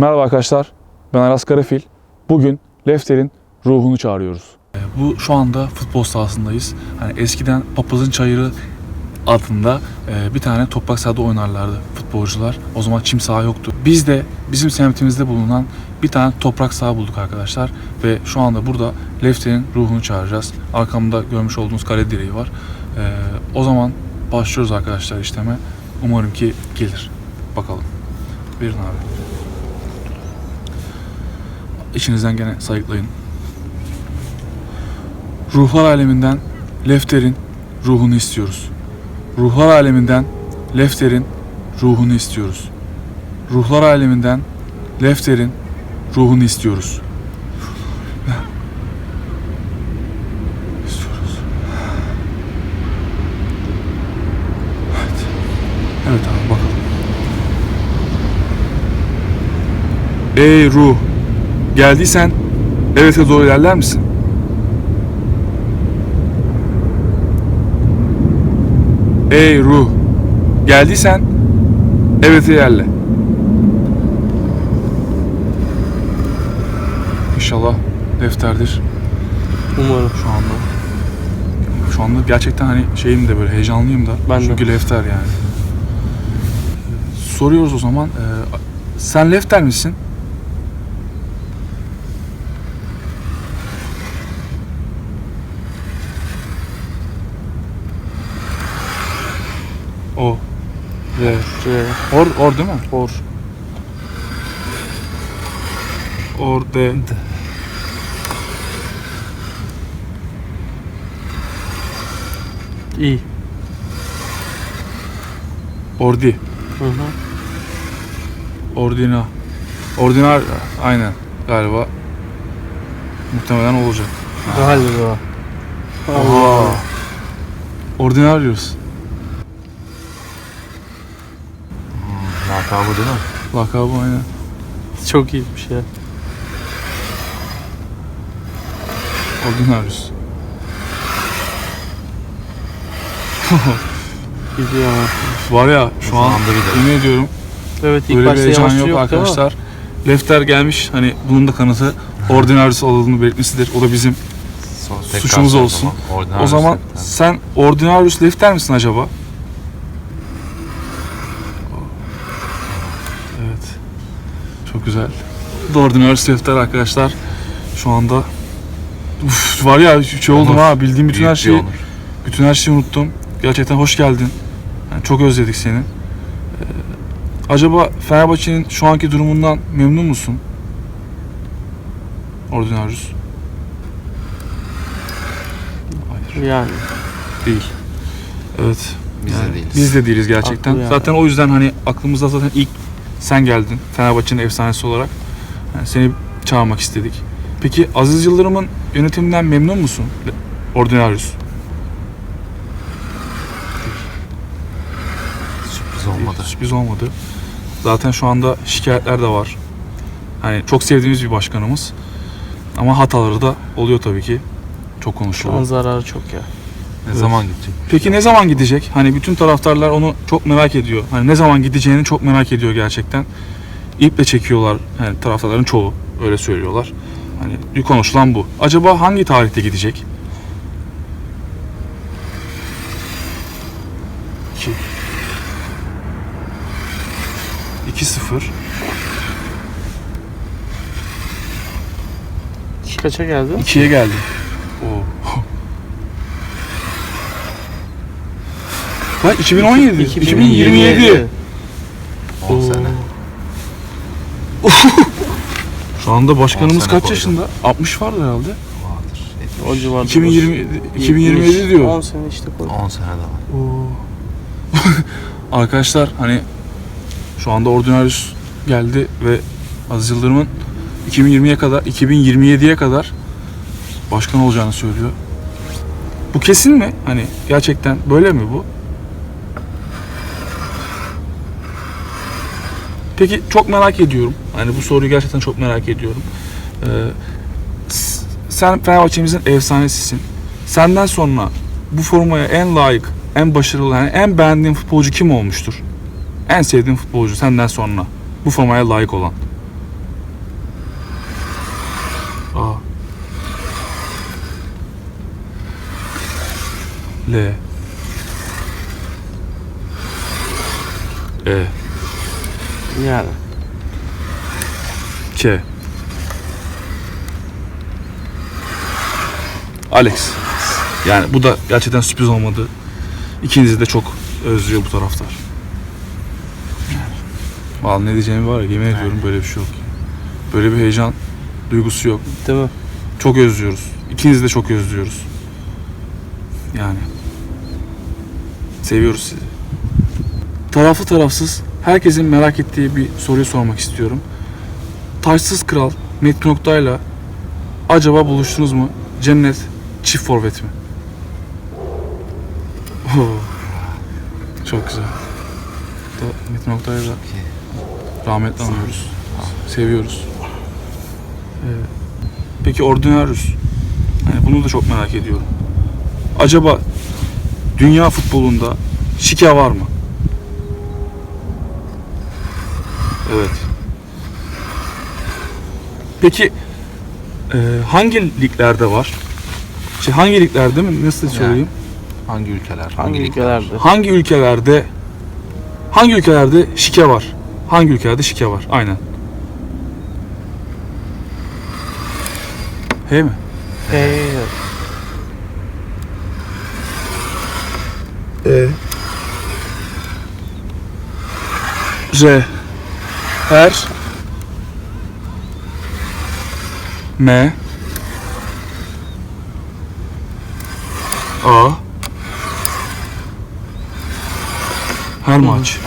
Merhaba arkadaşlar, ben Aras Karafil. Bugün Lefter'in ruhunu çağırıyoruz. Bu şu anda futbol sahasındayız. Hani eskiden Papazın Çayırı adında e, bir tane toprak sahada oynarlardı futbolcular. O zaman çim saha yoktu. Biz de bizim semtimizde bulunan bir tane toprak saha bulduk arkadaşlar. Ve şu anda burada Lefter'in ruhunu çağıracağız. Arkamda görmüş olduğunuz kale direği var. E, o zaman başlıyoruz arkadaşlar işleme. Umarım ki gelir. Bakalım. Buyurun abi. İçinizden gene sayıklayın. Ruhlar aleminden Lefter'in ruhunu istiyoruz. Ruhlar aleminden Lefter'in ruhunu istiyoruz. Ruhlar aleminden Lefter'in ruhunu istiyoruz. İstiyoruz. Evet. Evet abi bakalım. Ey ruh, geldiysen evete doğru ilerler misin? Ey ruh, geldiysen evete ilerle. İnşallah defterdir Umarım. şu anda. Şu anda gerçekten hani şeyim de böyle heyecanlıyım da. Ben de. Çünkü lefter yani. Soruyoruz o zaman. e, sen lefter misin? O. R. R. Or, or değil mi? Or. Or de. İ. Ordi. Hı hı. Ordina. Ordinar aynen galiba. Muhtemelen olacak. Galiba. Oha. Ordinarius. Lakabı değil mi? Lakabı aynen. Çok iyiymiş ya. Ordinarius. Gidiyor ama. Var ya şu O an zaman yemin ediyorum Evet ilk böyle bir başta heyecan yok, yok arkadaşlar. Lefter gelmiş hani bunun da kanıtı Ordinarius olduğunu belirtmesidir. O da bizim Son- tekrar Suçumuz sor olsun. O zaman Secretary. sen Ordinarius Lefter misin acaba? Evet. Çok güzel. Da Ordinarius Lefter arkadaşlar. Şu anda Uf, var ya şey oldum Onur. ha bildiğim bütün Büyük her bir şeyi onur. bütün her şeyi unuttum. Gerçekten hoş geldin. Yani çok özledik seni. Ee, acaba Fenerbahçe'nin şu anki durumundan memnun musun? Ordinarius. Hayır. Yani. Değil. Evet. Biz yani de değiliz. Biz de değiliz gerçekten. Haklı yani. Zaten o yüzden hani aklımızda zaten ilk sen geldin Fenerbahçe'nin efsanesi olarak. Yani seni çağırmak istedik. Peki Aziz Yıldırım'ın yönetiminden memnun musun? Ordinarius. Sürpriz olmadı. Sürpriz olmadı. Zaten şu anda şikayetler de var. Hani çok sevdiğimiz bir başkanımız. Ama hataları da oluyor tabii ki. Çok Şu an konuşuluyor. zararı çok ya. Ne zaman gidecek? Peki ne zaman gidecek? Hani bütün taraftarlar onu çok merak ediyor. Hani ne zaman gideceğini çok merak ediyor gerçekten. İple çekiyorlar yani taraftarların çoğu öyle söylüyorlar. Hani bir konuşulan bu. Acaba hangi tarihte gidecek? 2 2-0 İki kaça geldi? 2'ye geldi. Oo. Ha 2017, 2027. 10 Oo. sene. Şu anda başkanımız 10 sene kaç koydu. yaşında? 60 vardı herhalde. Vardır. O civarda. 2020 2027 diyor. 10 sene işte koy. 10 sene. Oo. Arkadaşlar hani şu anda Ordinarius geldi ve Aziz Yıldırım'ın 2020'ye kadar 2027'ye kadar başkan olacağını söylüyor. Bu kesin mi? Hani gerçekten böyle mi bu? Peki çok merak ediyorum. Hani bu soruyu gerçekten çok merak ediyorum. Ee, sen Fenerbahçe'mizin efsanesisin. Senden sonra bu formaya en layık, en başarılı, yani en beğendiğin futbolcu kim olmuştur? En sevdiğin futbolcu senden sonra bu formaya layık olan. A L E Yani. K Alex. Yani bu da gerçekten sürpriz olmadı. İkinizi de çok özlüyor bu taraftar. Vallahi ne diyeceğimi var ya yemin ediyorum böyle bir şey yok. Böyle bir heyecan duygusu yok. Değil mi? Çok özlüyoruz. İkinizi de çok özlüyoruz. Yani. Seviyoruz sizi. Taraflı tarafsız herkesin merak ettiği bir soruyu sormak istiyorum. Taşsız Kral Metin Oktay'la acaba buluştunuz mu? Cennet çift forvet mi? Oo. Çok güzel. Da- Metin Oktay'ı da rahmetle anıyoruz. Seviyoruz. Ee, Peki Ordinarius? Yani bunu da çok merak ediyorum. Acaba dünya futbolunda şike var mı? Evet. Peki e, hangi liglerde var? Şey hangi liglerde mi? Nasıl söyleyeyim? Hangi ülkeler? Hangi ülkeler? ülkelerde? Hangi ülkelerde hangi ülkelerde şike var? Hangi ülkelerde şike var? Aynen. He mi? Hey. E R Her M A Her maç.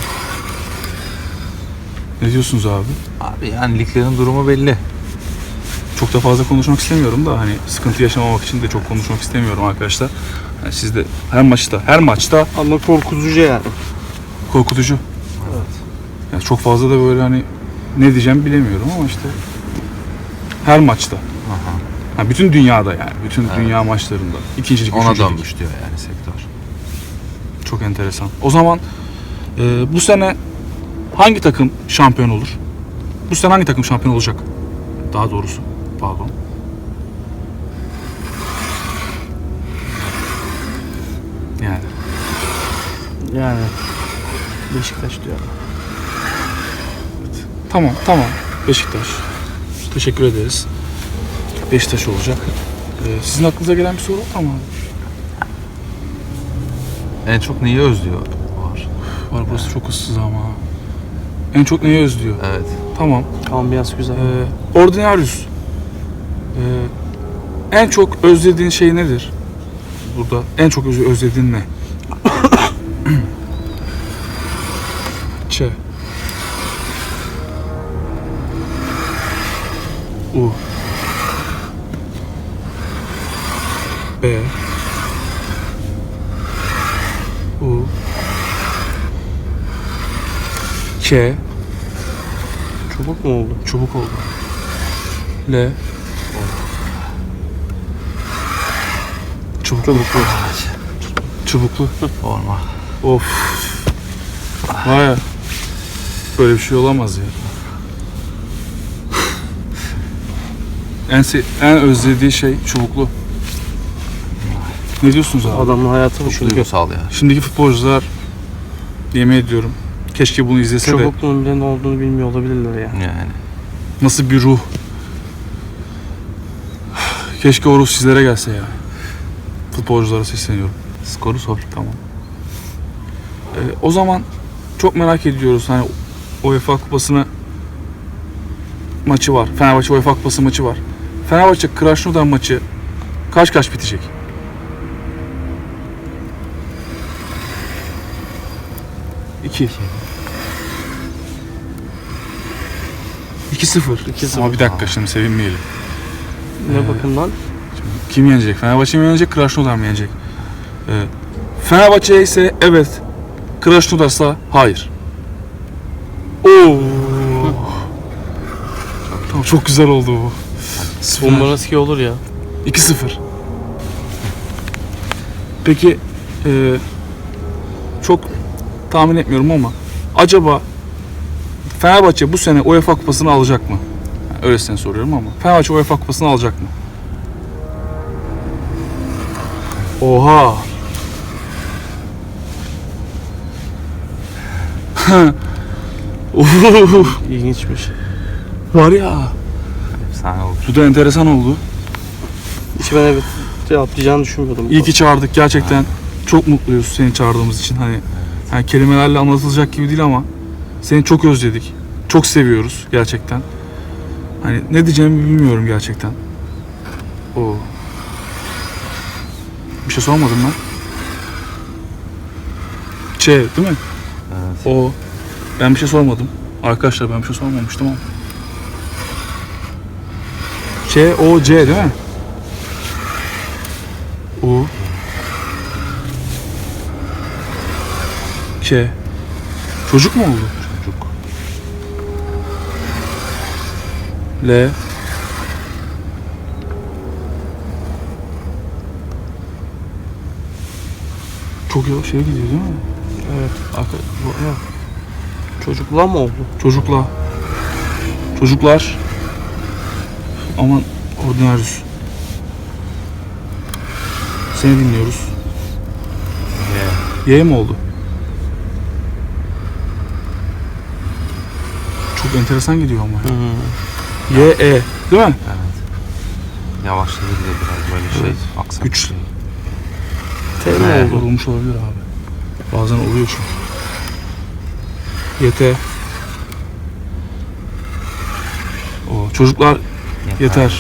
Ne diyorsunuz abi? Abi yani liglerin durumu belli. Çok da fazla konuşmak istemiyorum da hani sıkıntı yaşamamak için de çok konuşmak istemiyorum arkadaşlar. Yani siz de her maçta, her maçta Ama korkutucu yani. korkutucu. Evet. Yani çok fazla da böyle hani ne diyeceğim bilemiyorum ama işte her maçta. Aha. Yani bütün dünyada yani. Bütün dünya maçlarında. İkincilik, Ona üçüncülük. dönmüş diyor yani sektör. Çok enteresan. O zaman e, bu sene hangi takım şampiyon olur? Bu sene hangi takım şampiyon olacak? Daha doğrusu. Pardon. Yani. Yani. Beşiktaş diyor. Tamam, tamam. Beşiktaş. Teşekkür ederiz. Beşiktaş olacak. Ee, sizin aklınıza gelen bir soru var mı? En çok neyi özlüyor var. Var burası çok ıssız ama. En çok neyi özlüyor? Evet. Tamam. Ambiyans güzel. Ee, Ordinarius. Ee, en çok özlediğin şey nedir? Burada en çok öz- özlediğin ne? U. B. U. K. Çubuk mu oldu? Çubuk oldu. L. Çubuklu. Çubuklu. Forma. Of. Vay. Böyle bir şey olamaz ya. En, en özlediği şey çubuklu. Ne diyorsunuz abi? Adamın hayatı bu Çok çünkü. duygusal ya. Şimdiki futbolcular yemin ediyorum keşke bunu izlese de Çubukluğun bile ne olduğunu bilmiyor olabilirler ya. Yani. nasıl bir ruh. Keşke o ruh sizlere gelse ya. Futbolculara sesleniyorum. Skoru sor. Tamam. Ee, o zaman çok merak ediyoruz hani UEFA Kupası'nı maçı var. Fenerbahçe UEFA Kupası maçı var. Fenerbahçe Krasnodar maçı kaç kaç bitecek? İki. 2-0. 2-0. Ama bir dakika şimdi sevinmeyelim. Ne Ee, bakımdan? Kim yenecek? Fenerbahçe mi yenecek, Krasnodar mı yenecek? Ee, Fenerbahçe ise evet, Krasnodar'sa hayır. Oo. tamam çok güzel oldu bu. Süper. Bombarski olur ya. 2-0. Peki e, çok tahmin etmiyorum ama acaba Fenerbahçe bu sene UEFA Kupası'nı alacak mı? Yani öylesine soruyorum ama Fenerbahçe UEFA Kupası'nı alacak mı? Oha! İlginçmiş. var ya. Efsane olur. Bu da enteresan oldu. Hiç ben evet cevaplayacağını düşünmüyordum. İyi ki çağırdık gerçekten. Çok mutluyuz seni çağırdığımız için. Hani yani kelimelerle anlatılacak gibi değil ama seni çok özledik. Çok seviyoruz gerçekten. Hani ne diyeceğimi bilmiyorum gerçekten. O. Bir şey sormadım ben. Ç değil mi? Evet. O. Ben bir şey sormadım. Arkadaşlar ben bir şey sormamıştım ama. Ç O C değil mi? U K Çocuk mu oldu? Çocuk. L Çok yavaş şey gidiyor değil mi? Evet. Arka, bu- ya. Çocukla mı oldu? Çocukla. Çocuklar. Aman ordinarius. Seni dinliyoruz. Y. Y mi oldu? Çok enteresan gidiyor ama. Hı. Y, E. Değil mi? Evet. Yavaşladı de biraz böyle şey. Aksak. Güç. şey. T Evet. oldu? Olmuş olabilir abi. Bazen oluyor çünkü. YT. O çocuklar yeter.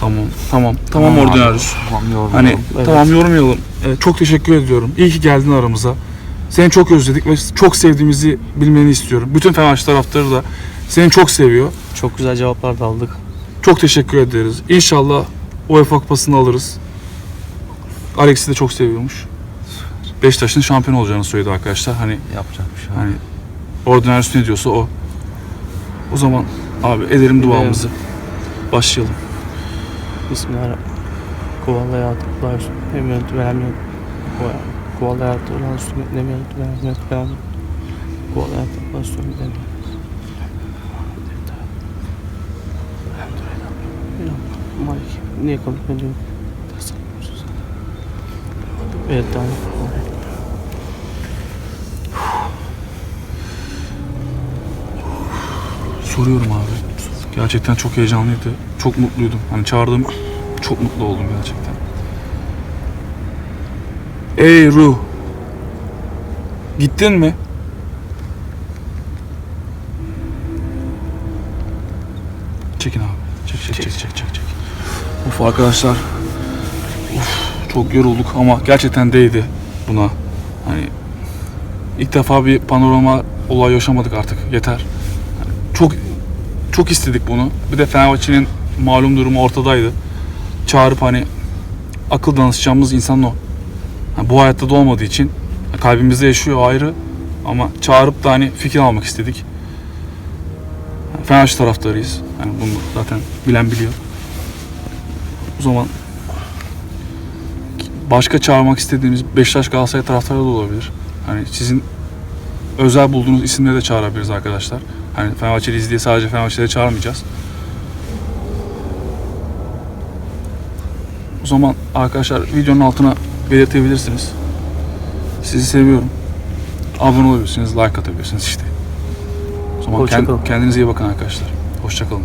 Tamam. Tamam. Tamam abi. ordinarius. Tamam yormayalım. Hani Evet. tamam yormayalım. Ee, çok teşekkür ediyorum. İyi ki geldin aramıza. Seni çok özledik ve çok sevdiğimizi bilmeni istiyorum. Bütün Fenerbahçe taraftarı da seni çok seviyor. Çok güzel cevaplar da aldık. Çok teşekkür ederiz. İnşallah UEFA Kupası'nı alırız. Alex'i de çok seviyormuş. Beşiktaş'ın şampiyon olacağını söyledi arkadaşlar. Hani Yapacak bir şey hani Ordinarius ne diyorsa o. O zaman abi edelim duamızı. Başlayalım. Bismillahirrahmanirrahim. Kuvalı hayatı kutlar olsun. Hem yönetim ve hem yönetim. Kuvalı hayatı kutlar olsun. Hem yönetim ve hem yönetim. hem yönetim. Kuvalı hayatı kutlar olsun. Hem yönetim. Malik. Niye kabul ediyorum? Evet tamam. Soruyorum abi. Gerçekten çok heyecanlıydı. Çok mutluydum. Hani çağırdığım çok mutlu oldum gerçekten. Ey ruh. Gittin mi? Çekin abi. Çek çek çek çek çek çek. Of arkadaşlar. Of, çok yorulduk ama gerçekten değdi buna. Hani ilk defa bir panorama olay yaşamadık artık. Yeter. Hani çok çok istedik bunu. Bir de Fenerbahçe'nin malum durumu ortadaydı. Çağırıp hani akıl danışacağımız insan o. Ha, bu hayatta da olmadığı için kalbimizde yaşıyor ayrı ama çağırıp da hani fikir almak istedik. Yani Fenerbahçe taraftarıyız. Yani bunu zaten bilen biliyor. O zaman başka çağırmak istediğimiz Beşiktaş Galatasaray taraftarı da olabilir. Hani sizin özel bulduğunuz isimleri de çağırabiliriz arkadaşlar. Hani Fenerbahçeliyiz diye sadece Fenerbahçe'leri çağırmayacağız. O zaman arkadaşlar videonun altına belirtebilirsiniz. Sizi seviyorum. Abone olabilirsiniz, like atabilirsiniz işte. O zaman kend- kendinize iyi bakın arkadaşlar. Hoşçakalın.